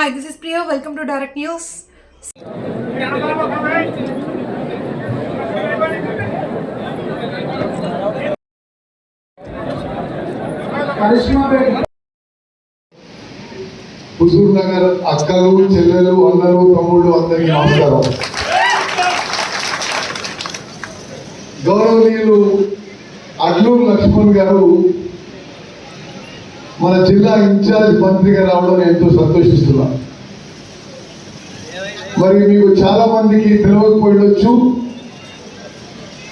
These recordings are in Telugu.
Hi this is Priyo welcome to direct news Huzur Nagar అక్కలు చెల్లెలు అన్నలు తమ్ముళ్ళు అందరికీ నమస్కారం గౌరవనీయులు అడ్లూరు లక్ష్మణ్ గారు మన జిల్లా ఇన్ఛార్జ్ మంత్రిగా రావడం ఎంతో సంతోషిస్తున్నా. మరి మీకు చాలా మందికి తెలియకపోయిండొచ్చు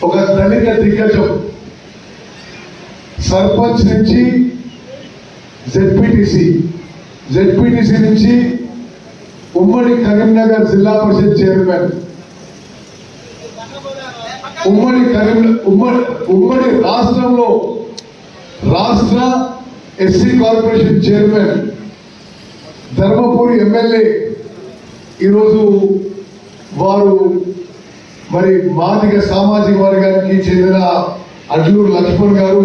ఒక దళిత దిగ్గజం సర్పంచ్ నుంచి జెడ్పీటీసీ జెడ్పీటీసీ నుంచి ఉమ్మడి కరీంనగర్ జిల్లా పరిషత్ చైర్మన్ ఉమ్మడి కరీం ఉమ్మడి ఉమ్మడి రాష్ట్రంలో రాష్ట్ర SC corporation chairman Dharmapuri MLA. ఈరోజు వారు మరి మాదిగ సామాజిక వర్గానికి చెందిన అడ్లూరు లక్ష్మణ్ గారు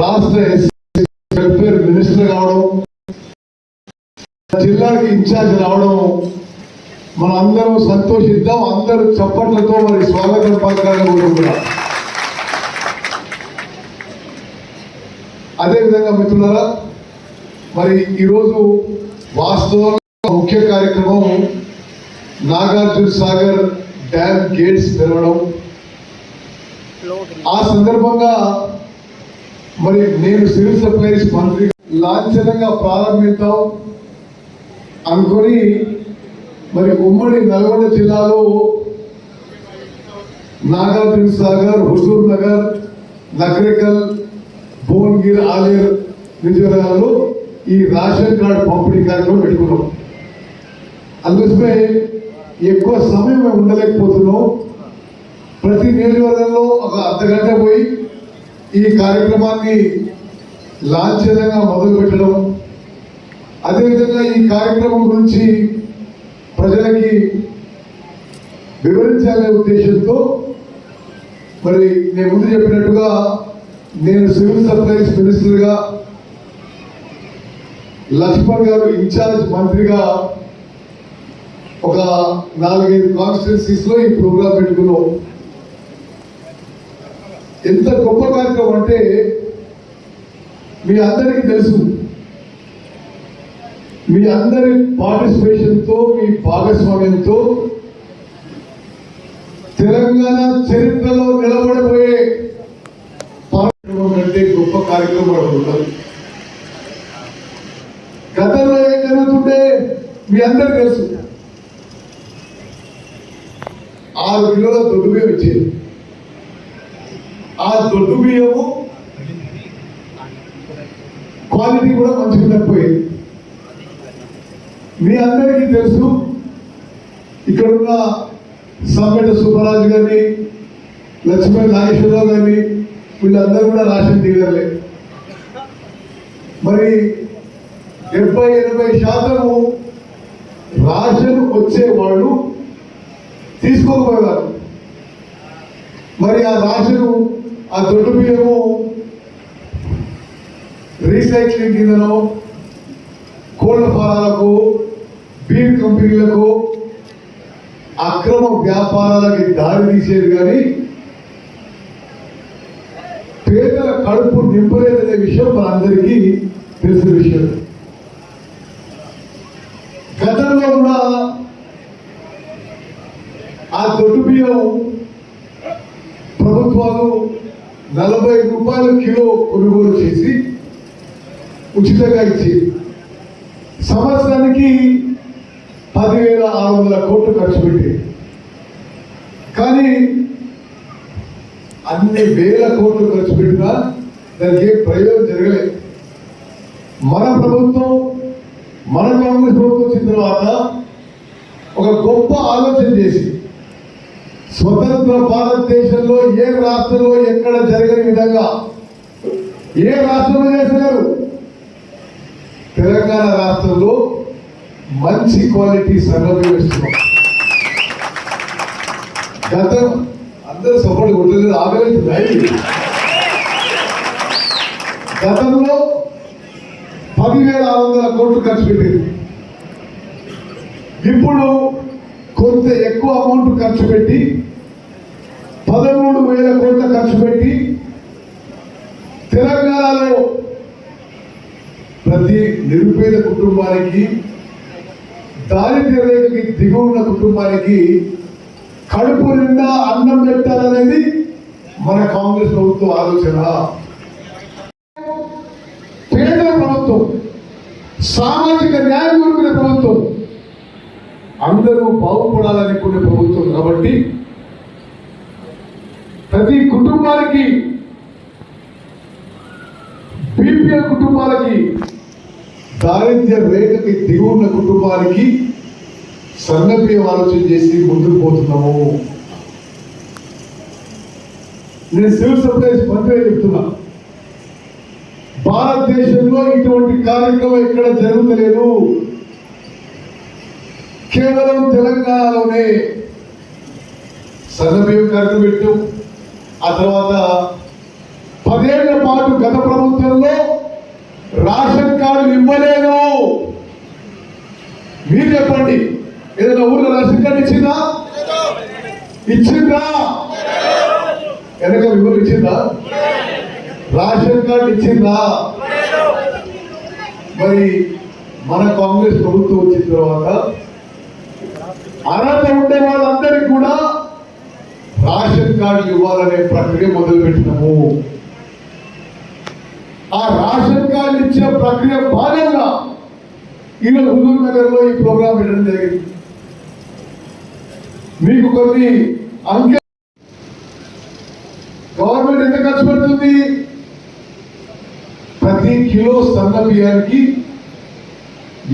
రాష్ట్ర ఎస్సీ వెల్ఫేర్ మినిస్టర్ కావడం జిల్లాకి ఇన్ఛార్జ్ రావడం మన అందరం సంతోషిద్దాం. అందరూ చప్పట్లతో మరి స్వాగతం పలకాలని కోరుకుంటున్నాం. అదేవిధంగా మిత్రులారా మరి ఈరోజు వాస్తవంగా ముఖ్య కార్యక్రమం నాగార్జున సాగర్ డ్యామ్ గేట్స్ తెరవడం. ఆ సందర్భంగా మరి నేను సివిల్ సప్లైస్ మంత్రి లాంఛనంగా ప్రారంభిద్దాం అనుకొని మరి ఉమ్మడి నల్గొండ జిల్లాలో నాగార్జున సాగర్ హుజూర్ నగర్ నకరికల్ భువనగిరి ఆలయ నియోజకవర్గాల్లో ఈ రేషన్ కార్డు పంపిణీ కార్యక్రమం పెట్టుకున్నాం. అందుకోసమే ఎక్కువ సమయం మేము ఉండలేకపోతున్నాం. ప్రతి నియోజకవర్గంలో ఒక అర్ధగంట పోయి ఈ కార్యక్రమాన్ని లాంఛనంగా మొదలు పెట్టడం అదేవిధంగా ఈ కార్యక్రమం గురించి ప్రజలకి వివరించాలనే ఉద్దేశంతో మరి నేను ముందు చెప్పినట్టుగా నేను సివిల్ సప్లైస్ మినిస్టర్గా లక్ష్మణ్ గారు ఇన్ఛార్జ్ మంత్రిగా ఒక నాలుగైదు కాన్స్టిట్యున్సీస్లో ఈ ప్రోగ్రాం పెట్టుకున్నాం. ఎంత గొప్ప కార్యక్రమం అంటే మీ అందరికీ తెలుసు. మీ అందరి పార్టిసిపేషన్తో మీ భాగస్వామ్యంతో తెలంగాణ చరిత్రలో నిలబడిపోయే కార్యక్రమం కంటే గొప్ప కార్యక్రమం ఒకటి గతంలో ఏం జరుగుతుంటే మీ అందరికి తెలుసు. ఆరు కిలోల దొడ్డు బియ్యం ఇచ్చేది. ఆ దొడ్డు బియ్యము క్వాలిటీ కూడా మంచిగా తప్పిపోయింది మీ అందరికీ తెలుసు ఇక్కడున్న సమ్మెట సుబ్బరాజు గారిని లక్ష్మీ నాగేశ్వరరావు గారిని వీళ్ళందరూ కూడా రాసిన దిగలే మరి డెబ్బై ఎనభై శాతము రాషన్ వచ్చే వాళ్ళు తీసుకోకపోయేవారు మరి ఆ రాషను ఆ దొడ్డు బియ్యము రీసైక్లింగ్ కిందనో కోళ్ళ ఫారాలకు బీర్ కంపెనీలకు అక్రమ వ్యాపారాలకి దారి తీసేది కానీ పేదల కడుపు నింపలేదనే విషయం మనందరికీ తెలిసిన విషయం. గతంలో కూడా ఆ దొడ్డు బియ్యం ప్రభుత్వాలు నలభై రూపాయలు కిలో కొనుగోలు చేసి ఉచితంగా ఇచ్చి సంవత్సరానికి పదివేల ఆరు వందల కోట్లు ఖర్చు పెట్టేది కానీ కొన్ని వేల కోట్లు ఖర్చు పెట్టినా దానికి ప్రయోజనం జరగలేదు మన ప్రభుత్వం మన కాంగ్రెస్ ప్రభుత్వం వచ్చిన తర్వాత ఒక గొప్ప ఆలోచన చేసి స్వతంత్ర భారతదేశంలో ఏ రాష్ట్రంలో ఎక్కడ జరగని విధంగా ఏ రాష్ట్రంలో చేస్తున్నారు? తెలంగాణ రాష్ట్రంలో మంచి క్వాలిటీ సర్వే ఇస్తున్నాం గతం అందరూ సపోర్ట్ కొట్టలేదు ఆగలేదు గతంలో పదివేల ఆరు వందల కోట్లు ఖర్చు పెట్టింది. ఇప్పుడు కొంత ఎక్కువ అమౌంట్ ఖర్చు పెట్టి పదమూడు వేల కోట్ల ఖర్చు పెట్టి తెలంగాణలో ప్రతి నిరుపేద కుటుంబానికి దారిద్ర్య రేఖకి దిగువ ఉన్న కుటుంబానికి కడుపు నిండా అన్నం పెట్టాలనేది మన కాంగ్రెస్ ప్రభుత్వం ఆలోచన. పేదల ప్రభుత్వం సామాజిక న్యాయం కోరుకునే ప్రభుత్వం అందరూ బాగుపడాలనుకునే ప్రభుత్వం కాబట్టి ప్రతి కుటుంబానికి బీపీఎల్ కుటుంబాలకి దారిద్ర్య రేఖకి దిగున్న కుటుంబానికి సంగతి ఆలోచన చేసి ముందుకు పోతున్నాము. నేను సివిల్ సప్లైస్ మంత్రి చెప్తున్నా. భారతదేశంలో ఇటువంటి కార్యక్రమం ఎక్కడ జరుగుతలేదు. కేవలం తెలంగాణలోనే సన్నబియ్యం కరెక్ట్ పెట్టు. ఆ తర్వాత పదేళ్ళ పాటు గత ప్రభుత్వంలో రాషన్ కార్డు ఇవ్వలేదు మీరు చెప్పండి. ఏదైనా ఊర్లో రేషన్ కార్డు ఇచ్చిందా? ఇచ్చిందా? వెనక వివరణ ఇచ్చిందా? రేషన్ కార్డు ఇచ్చిందా? మరి మన కాంగ్రెస్ ప్రభుత్వం వచ్చిన తర్వాత అర్హత ఉండే వాళ్ళందరికీ కూడా రేషన్ కార్డు ఇవ్వాలనే ప్రక్రియ మొదలు పెట్టినాము ఆ రేషన్ కార్డు ఇచ్చే ప్రక్రియ భాగంగా ఈరోజు హుజూర్ నగర్లో ఈ ప్రోగ్రాం పెట్టడం జరిగింది. మీకు కొన్ని అంకె గవర్నమెంట్ ఎంత ఖర్చు పెడుతుంది? ప్రతి కిలో సన్న బియ్యానికి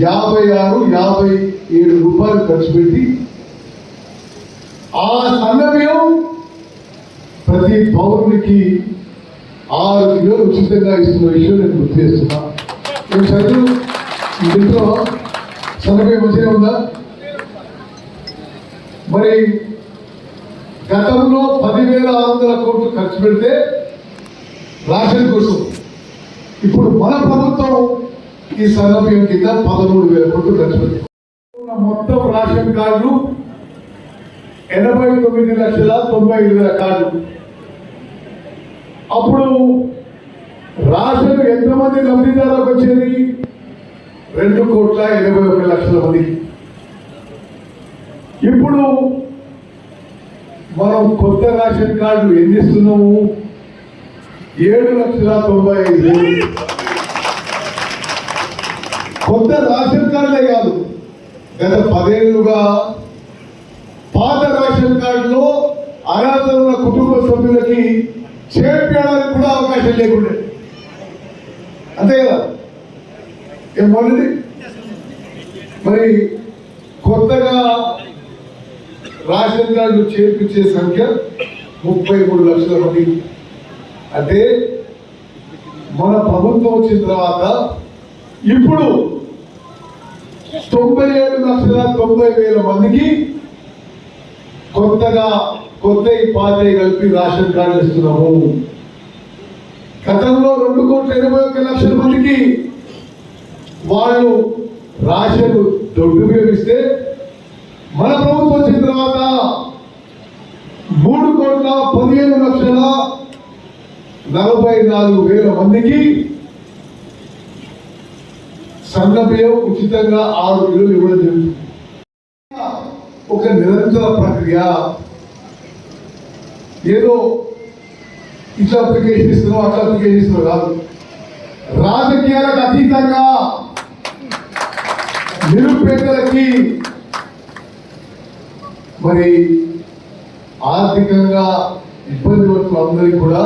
యాభై ఆరు యాభై ఏడు రూపాయలు ఖర్చు పెట్టి ఆ సన్న బియ్యం ప్రతి పౌరునికి ఆరు కిలోలు ఉచితంగా ఇస్తున్న విషయం నేను గుర్తు చేస్తున్నా. చదువు ఇంట్లో సన్నబియ్యం మంచిగా ఉందా? మరి గతంలో పదివేల ఆరు వందల కోట్లు ఖర్చు పెడితే రాషన్ కోసం. ఇప్పుడు మన ప్రభుత్వం ఈ సన్నబియ్యం కింద పదమూడు వేల కోట్లు ఖర్చు పెట్టింది మొత్తం రేషన్ కార్డులు ఎనభై తొమ్మిది లక్షల తొంభై ఐదు వేల కార్డులు అప్పుడు రాషన్ ఎంతమంది లబ్ధిదారులకు వచ్చేది? రెండు కోట్ల ఎనభై ఒక లక్షల మందికి. ఇప్పుడు మనం కొత్త రేషన్ కార్డు ఎన్ని ఇస్తున్నాము ఏడు లక్షల తొంభై ఐదు కొత్త రేషన్ కార్డులే కాదు గత పదేళ్ళుగా పాత రేషన్ కార్డులో అర్హత ఉన్న కుటుంబ సభ్యులకి చేర్పించడానికి కూడా అవకాశం లేకుండా. అంతే కదా? ఏం మొదటి మరి కొత్తగా రేషన్ కార్డు చేర్పించే సంఖ్య ముప్పై మూడు లక్షల మంది. అంటే మన ప్రభుత్వం వచ్చిన తర్వాత ఇప్పుడు తొంభై ఏడు లక్షల తొంభై వేల మందికి కొత్తగా కొత్త పాతయి కలిపి రేషన్ కార్డు ఇస్తున్నాము గతంలో రెండు కోట్ల ఎనభై ఒక్క లక్షల మందికి వాళ్ళు రాషన్ దొడ్డు ఉపయోగిస్తే మన ప్రభుత్వం వచ్చిన తర్వాత మూడు కోట్ల పదిహేను లక్షల నలభై నాలుగు వేల మందికి సన్నబియ్యం ఉచితంగా ఆరు కిలోలు ఇవ్వడం జరుగుతుంది. ఒక నిరంతర ప్రక్రియ. ఏదో ఇట్లా అప్లికేషన్ ఇస్తున్నావు అట్లా అప్లికేషన్ ఇస్తున్నావు కాదు. రాజకీయాలకు అతీతంగా నిరుపేదలకి మరి ఆర్థికంగా ఇబ్బంది పడుతున్న అందరికీ కూడా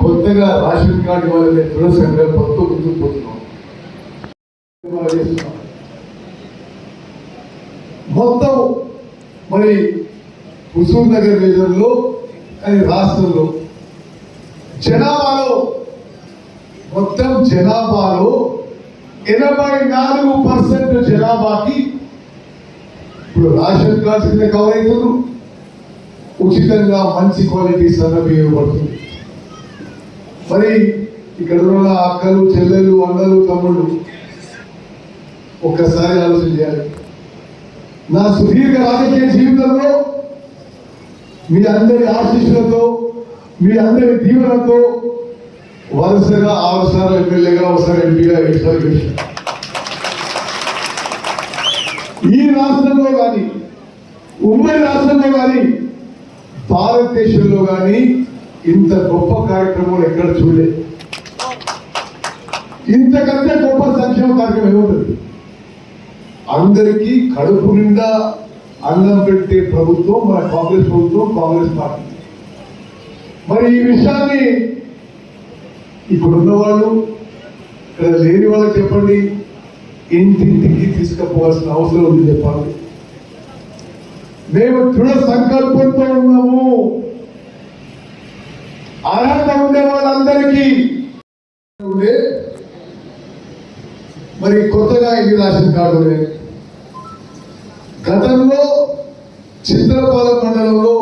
కొత్తగా రేషన్ కార్డు ఇవ్వాలనే దృఢ సంకల్పంతో ముందుకు పోతున్నాం. మొత్తం మరి హుసూర్ నగర్ రీజన్లో అది రాష్ట్రంలో జనాభాలో మొత్తం జనాభాలో ఎనభై నాలుగు పర్సెంట్ జనాభాకి ఇప్పుడు రేషన్ కార్డ్స్ కింద కవర్ అవుతున్నారు ఉచితంగా మంచి క్వాలిటీ సన్నబియ్యం ఇవ్వబడుతుంది మరి ఇక్కడ ఉన్న అక్కలు చెల్లెలు అన్నలు తమ్ముళ్ళు ఒక్కసారి ఆలోచన చేయాలి. నా సుదీర్ఘ రాజకీయ జీవితంలో మీ అందరి ఆశీస్సులతో మీ అందరి దీవెనతో వరుసగా ఆరుసార్లు ఎమ్మెల్యేగా ఒకసారి ఎంపీగా ఏడుసార్లు గెలిచాను. ఈ రాష్ట్రంలో కానీ ఉమ్మడి రాష్ట్రంలో కానీ భారతదేశంలో కానీ ఇంత గొప్ప కార్యక్రమాలు ఎక్కడ చూడలేదు ఇంతకంటే గొప్ప సంక్షేమ కార్యక్రమం ఏముంటుంది అందరికీ కడుపు నిండా అన్నం పెట్టే ప్రభుత్వం మన కాంగ్రెస్ ప్రభుత్వం కాంగ్రెస్ పార్టీ. మరి ఈ విషయాన్ని ఇప్పుడున్న వాళ్ళు ఇక్కడ లేని వాళ్ళకి చెప్పండి. ఇంటింటికి తీసుకుపోవాల్సిన అవసరం ఉంది చెప్పాలి మేము దృఢ సంకల్పంతో ఉన్నాము. అర్హత ఉండే వాళ్ళందరికీ ఉండే. మరి కొత్తగా ఇది రేషన్ కార్డు గతంలో చిత్రపాలెం మండలంలో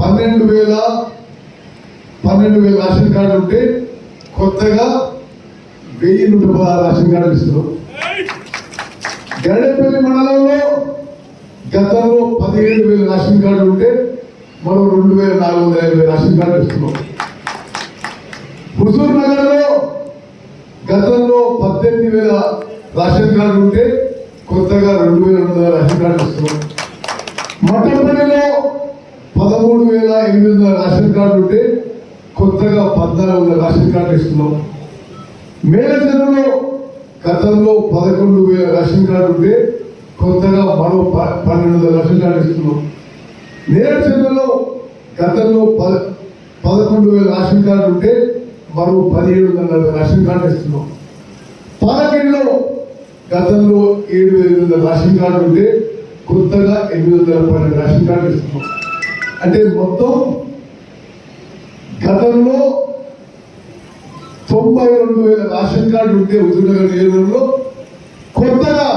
పన్నెండు వేల పన్నెండు వేల రేషన్ కార్డు ఉంటే కొత్తగా వెయ్యి నూట పదహారు రేషన్ కార్డులు ఇస్తున్నాం గడపల్లి మండలంలో గతంలో పదిహేడు వేల రేషన్ కార్డు ఉంటే మరో రెండు వేల నాలుగు వందల యాభై రేషన్ కార్డు ఇస్తున్నాం. హుజూర్ నగర్లో గతంలో పద్దెనిమిది వేల రేషన్ కార్డు ఉంటే కొత్తగా రెండు వేల రెండు వందల రేషన్ కార్డు ఇస్తున్నాం. మట్టపల్లిలో పదమూడు వేల ఎనిమిది వందల రేషన్ కార్డు ఉంటే కొత్తగా పద్నాలుగు వందల రేషన్ కార్డు ఇస్తున్నాం. మేనేజర్లో గతంలో పదకొండు వేల రేషన్ కార్డు ఉంటే కొత్తగా మరో పన్నెండు వందల రేషన్ కార్డు ఇస్తున్నాం. నేరచెరువులో గతంలో పద పదకొండు వేల రేషన్ కార్డు ఉంటే మరో పదిహేడు వందల రేషన్ కార్డు ఇస్తున్నాం. పాలకేడులో గతంలో ఏడు వేల వందల రేషన్ కార్డు ఉంటే కొత్తగా ఎనిమిది వందల పన్నెండు రేషన్ కార్డు ఇస్తున్నాం. అంటే మొత్తం గతంలో తొంభై రెండు వేల రేషన్ కార్డు ఉంటే హుజూర్నగర్ నియోజకవర్గంలో కొత్తగా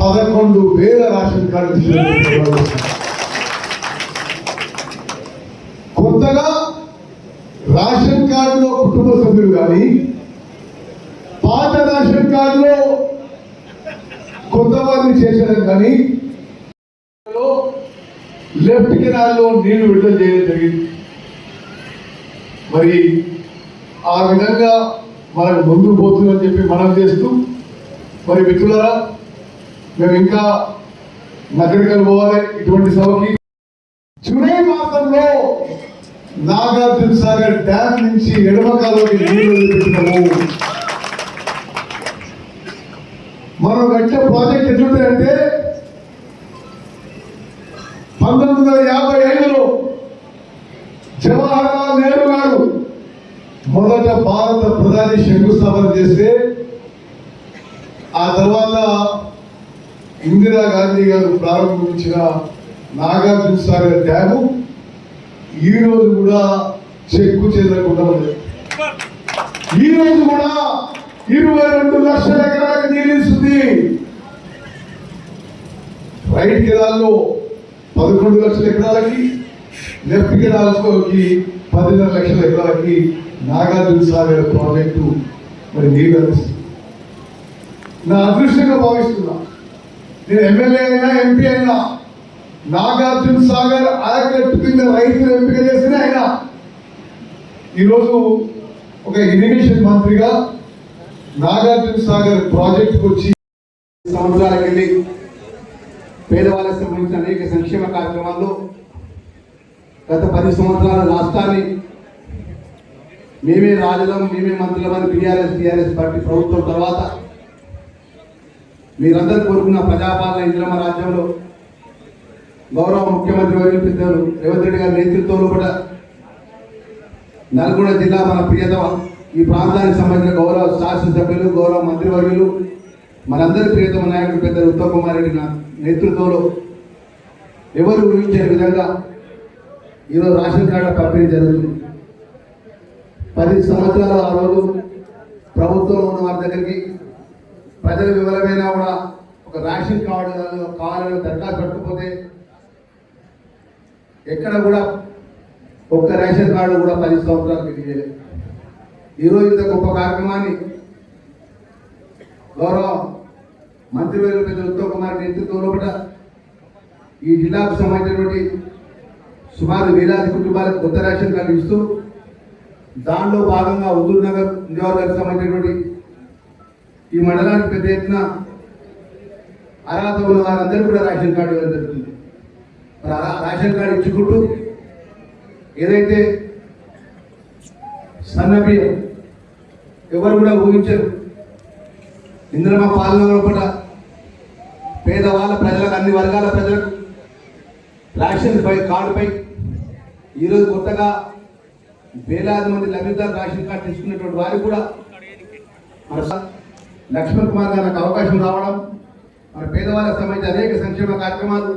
పదకొండు వేల రేషన్ కార్డు కొత్తగా రేషన్ కార్డులో కుటుంబ సభ్యులు కానీ పాత రేషన్ కార్డులో కొంతమంది వారిని చేసడం కానీ లెఫ్ట్ కెనాల్లో నీళ్ళు విడుదల చేయడం జరిగింది. మరి ఆ విధంగా మనకు ముందుకు పోతుందని చెప్పి మనం చేస్తూ మరి మిత్రులరా మేము ఇంకా నగరికలు పోవాలి ఇటువంటి సభకి. జూలై మాసంలో నాగార్జున సాగర్ డ్యామ్ నుంచి ఎడమకాలోకి నీళ్ళు వదిలిపెట్టినాము. మనం కట్టే ప్రాజెక్ట్ ఎట్లుంటాయంటే పంతొమ్మిది వందల యాభై ఐదులో జవహర్లాల్ నెహ్రూ గారు మొదట భారత శంకుస్థాపన చేస్తే ఆ తర్వాత ఇందిరా గాంధీ గారు ప్రారంభించిన నాగార్జున సాగర్ డ్యాము ఈ రోజు కూడా చెక్కు చెదరకుండా ఉంది. ఈ రోజు కూడా ఇరవై రెండు లక్షల ఎకరాలకు నీళ్ళిస్తుంది రైట్ కెనాల్లో పదకొండు లక్షల ఎకరాలకి లెఫ్ట్ కెనాల్కి పదిన్నర లక్షల ఎకరాలకి నాగార్జున సాగర్ ప్రాజెక్టు మరి నీళ్ళు అందిస్తుంది. నా అదృష్టంగా భావిస్తున్నా. నేను ఎమ్మెల్యే అయినా ఎంపీ అయినా నాగార్జున సాగర్ ఆయకట్టు కింద రైతులు ఎంపిక చేసిన ఆయన. ఈరోజు ఒక ఇరిగేషన్ మంత్రిగా నాగార్జున సాగర్ ప్రాజెక్టుకు వచ్చి సంవత్సరాలకు వెళ్ళి పేదవాళ్ళకి సంబంధించిన అనేక సంక్షేమ కార్యక్రమాల్లో గత పది సంవత్సరాల రాష్ట్రాన్ని మేమే రాజులం మేమే మంత్రులమని బీఆర్ఎస్ టీఆర్ఎస్ పార్టీ ప్రభుత్వం తర్వాత మీరందరూ కోరుకున్న ప్రజాపాలన ఇంద్రమ రాజ్యంలో గౌరవ ముఖ్యమంత్రి వైపు పెద్దలు రేవంత్ రెడ్డి గారి నేతృత్వంలో కూడా నల్గొండ జిల్లా మన ప్రియతమ ఈ ప్రాంతానికి సంబంధించిన గౌరవ శాసనసభ్యులు గౌరవ మంత్రివర్యులు మనందరి ప్రియతమ నాయకుడు పెద్దలు ఉత్తమ్ కుమార్ రెడ్డి నా నేతృత్వంలో ఎవరు ఊహించే విధంగా ఈరోజు రేషన్ కార్డు పంపిణీ జరుగుతుంది. పది సంవత్సరాల ఆ రోజు ప్రభుత్వం ఉన్న వారి దగ్గరికి ప్రజల వివరమైనా కూడా ఒక రేషన్ కార్డు కావాలని దరఖాస్తు పెట్టకపోతే ఎక్కడ కూడా ఒక్క రేషన్ కార్డు కూడా పది సంవత్సరాలు తెలియలేదు ఈరోజు ఇంత గొప్ప కార్యక్రమాన్ని గౌరవ మంత్రివర్గ పెద్ద ఉత్తమ్ కుమార్ నేతృత్వంలో కూడా ఈ జిల్లాకు సంబంధించినటువంటి సుమారు వేలాది కుటుంబాలకు కొత్త రేషన్ కార్డు ఇస్తూ దానిలో భాగంగా హుజూర్ నగర్ నియోజకవర్గానికి సంబంధించినటువంటి ఈ మండలానికి పెద్ద ఎత్తున అర్హత ఉన్న వారందరూ కూడా రేషన్ కార్డు ఇవ్వడం జరుగుతుంది. మరి రేషన్ కార్డు ఇచ్చుకుంటూ ఏదైతే సన్నబియ్యం ఎవరు కూడా ఊహించరు. ఇంద్రమ పాలన లోపల పేదవాళ్ళ ప్రజలకు అన్ని వర్గాల ప్రజలకు రేషన్ పై కార్డుపై ఈరోజు కొత్తగా వేలాది మంది లబ్ధిదారు రేషన్ కార్డు తీసుకున్నటువంటి వారికి కూడా మన లక్ష్మణ్ కుమార్ గారికి అవకాశం రావడం మన పేదవాళ్ళకి సంబంధించి అనేక సంక్షేమ కార్యక్రమాలు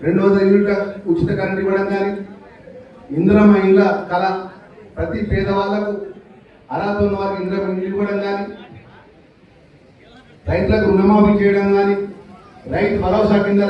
రెండు వందల యూనిట్ల ఉచిత కరెంట్ ఇవ్వడం కానీ ఇంద్రమ ఇళ్ళ కళ ప్రతి పేదవాళ్ళకు అర్హత ఉన్న వారికి ఇంద్రమ ఇల్లు ఇవ్వడం కానీ రైతులకు రుణమాఫీ చేయడం కానీ రైతు భరోసా కింద